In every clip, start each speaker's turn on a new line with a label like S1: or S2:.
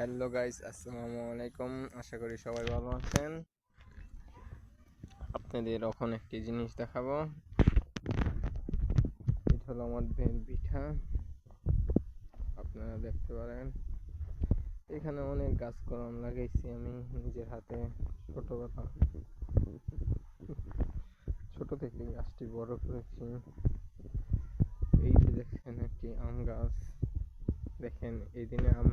S1: Hello guys, আসসালামু আলাইকুম। আশা করি সবাই ভালো আছেন। আপনাদের এখন একটি জিনিস দেখাবো। এটা হলো আমার বেল পিঠা। আপনারা দেখতে পারেন। এখানে অনেক গাছ কলম লাগাইছি আমি নিজের হাতে, ছোটবেলা। ছোট থেকে গাছটি বড় করেছি। এই যে দেখছেন একটি আম গাছ। দেখেন এই দিনে আম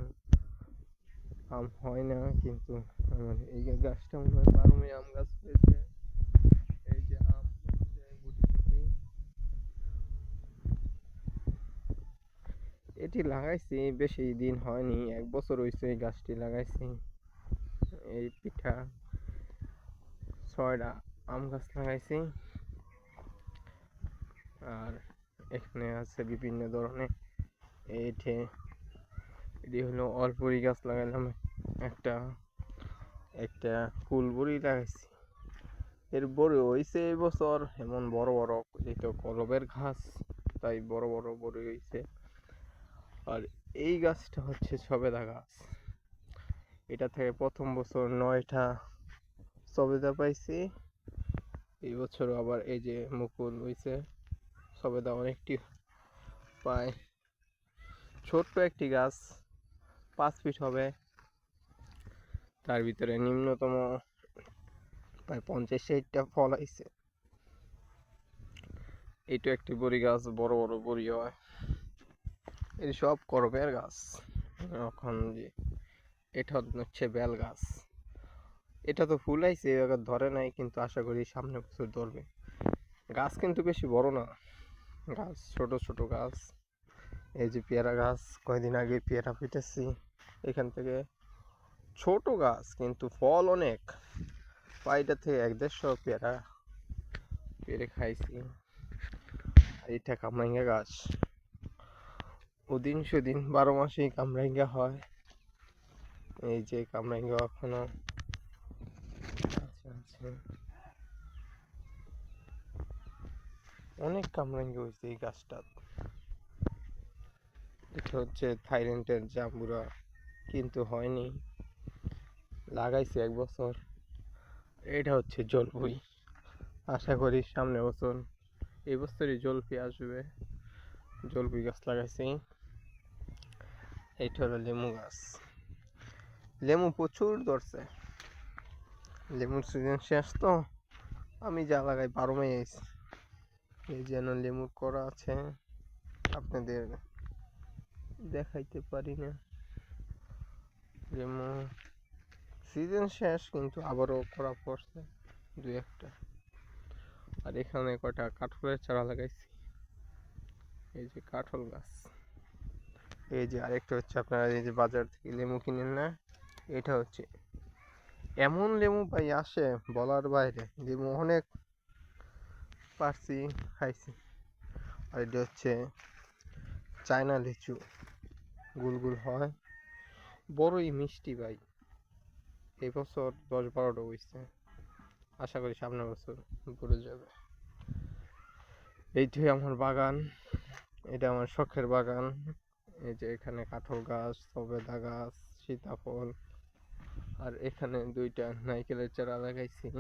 S1: আম হয় না, কিন্তু আমার এই গাছটা মনে হয় বারোমে আম গাছ হয়েছে। এই যে আম এটি লাগাইছি, বেশি দিন হয়নি, এক বছর হয়েছে এই গাছটি লাগাইছি। এই পিঠা, ছয়টা আম গাছ লাগাইছি। আর এখানে আছে বিভিন্ন ধরনের এইটে এটি হলো অল্পরি গাছ লাগালাম। একটা একটা কুলবুড়ি লাগাইছি। এর বড় হয়েছে এই বছর, এমন বড় বড়, এই তো কলবের ঘাস, তাই বড় বড় বড় হয়েছে আর এই গাছটা হচ্ছে সবেদা গাছ। এটা থেকে প্রথম বছর নয়টা সবেদা পাইছি। এই বছর আবার এই যে মুকুল হয়েছে সবেদা অনেকটি পায়। ছোট্ট একটি গাছ। পাঁচ ফিট হবে। তার ভিতরে নিম্নতম প্রায় পঞ্চাশ ষাটটা ফল আইছে এইটা একটি বড়ি গাছ, বড় বড় বড়ি হয়। এই সব করবের গাছ। এখন যে এটা হচ্ছে বেল গাছ। এটা তো ফুল আইছে এবার ধরে নাই, কিন্তু আশা করি সামনে বছর ধরবে। গাছ কিন্তু বেশি বড় না। গাছ, ছোট ছোট গাছ। এই যে পেয়ারা গাছ, কয়দিন আগে পেয়ারা পেটেছি এখান থেকে। ছোট গাছ, কিন্তু ফল অনেক। পাইটা থেকে এক দেড়শো পেয়ারা পেরে খাইছি। এটা কামরাঙ্গা গাছ। ওদিন সেদিন বারো মাসেই কামরাঙ্গা হয়। এই যে কামরাঙ্গা এখনও অনেক কামরাঙ্গা হয়েছে এই গাছটা এটা হচ্ছে থাইল্যান্ডের জাম্বুরা। কিন্তু হয়নি। লাগাইছি এক বছর। এটা হচ্ছে জলপুই। আশা করি সামনে বছর, এই বছরই জলপি আসবে। জলপুই গাছ লাগাইছি। এইটা হলো লেমু গাছ। লেমু প্রচুর ধরছে। লেমুর সিজন শেষ তো। আমি যা লাগাই বারো মাই এই যেন লেমুর করা আছে। আপনাদের দেখাইতে পারি না। যেমন সিজন শেষ কিন্তু আবারও করা পড়ছে দু একটা। আর এখানে কটা কাঠলের চারা লাগাইছি। এই যে কাঠল গাছ। এই যে আরেকটা হচ্ছে আপনারা এই যে বাজার থেকে লেবু কিনেন না, এটা হচ্ছে। এমন লেবু পাই আসে বলার বাইরে লেবু অনেক পারছি, খাইছি। আর এটা হচ্ছে চায়না লিচু। গুলগুল হয়। বড়ই মিষ্টি ভাই। এই বছর দশ বারোটা হয়েছে আশা করি সামনের বছর ঘুরে যাবে। এইটাই আমার বাগান। এটা আমার শখের বাগান। এই যে এখানে কাঁঠাল গাছ, সবেদা গাছ, সীতাফল, আর এখানে দুইটা নাইকেলের চারা লাগাইছি।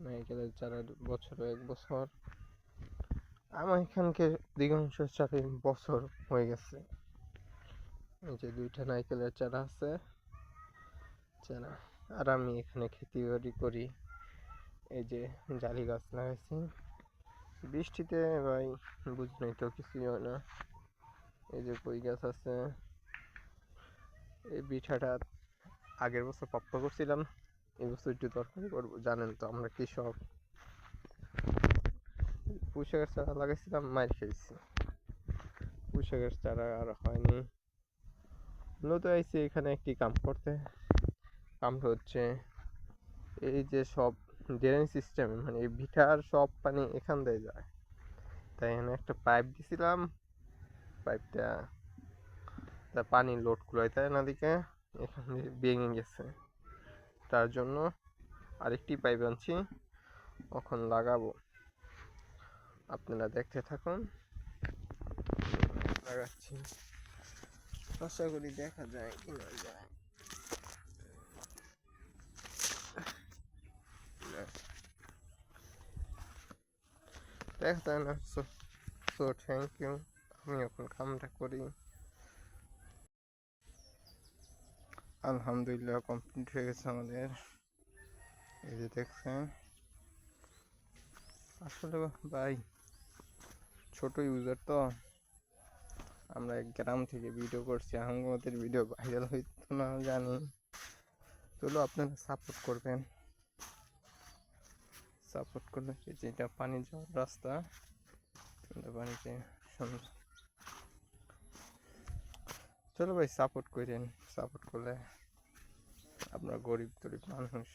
S1: নাইকেলের চারা বছর এক বছর। আমার এখানকে দিগংশ চারে বছর হয়ে গেছে। যে দুইটা নাইকেলের চারা আছে। চারা। আর আমি এখানে খেতি বাড়ি করি। এই যে জালি গাছ লাগাইছি। বৃষ্টিতে ভাই বুঝলেই তো কিছুই হয় না। এই যে কই গাছ আছে। এই পিঠাটা আগের বছর প্রাপ্ত করছিলাম। এই বছর একটু তরকারি করব, জানেন তো আমরা কৃষক। পুঁশাকের চারা লাগাইছিলাম মার খেয়েছি পুঁশাকের চারা আর হয়নি। মূলত আইসি এখানে একটি কাম করতে। কামটা হচ্ছে এই যে সব ড্রেন সিস্টেম মানে ভিটার সব পানি এখান দিয়ে যায়। তাই এখানে একটা পাইপ দিছিলাম পাইপটা তা পানি লোড কুলাইতে না দিকে দিয়ে ভেঙে গেছে। তার জন্য আরেকটি পাইপ আনছি, এখন লাগাবো। আপনারা দেখতে থাকুন। লাগাচ্ছি। আশা করি দেখা যায় কি না যায়। দেখা যায় না সো সো থ্যাংক ইউ আমি এখন কামটা করি। আলহামদুলিল্লাহ কমপ্লিট হয়ে গেছে আমাদের। এই যে দেখছেন। আসলে ভাই, ছোট ইউজার তো। আমরা গ্রাম থেকে ভিডিও করছি আমাদের ভিডিও ভাইরাল হইতো না জানি। চলো আপনারা সাপোর্ট করবেন। সাপোর্ট করলে যেটা পানি যাওয়ার রাস্তা পানিতে সুন্দর। চলো ভাই সাপোর্ট করেন। সাপোর্ট করলে আপনার গরিব গরিব মানুষ।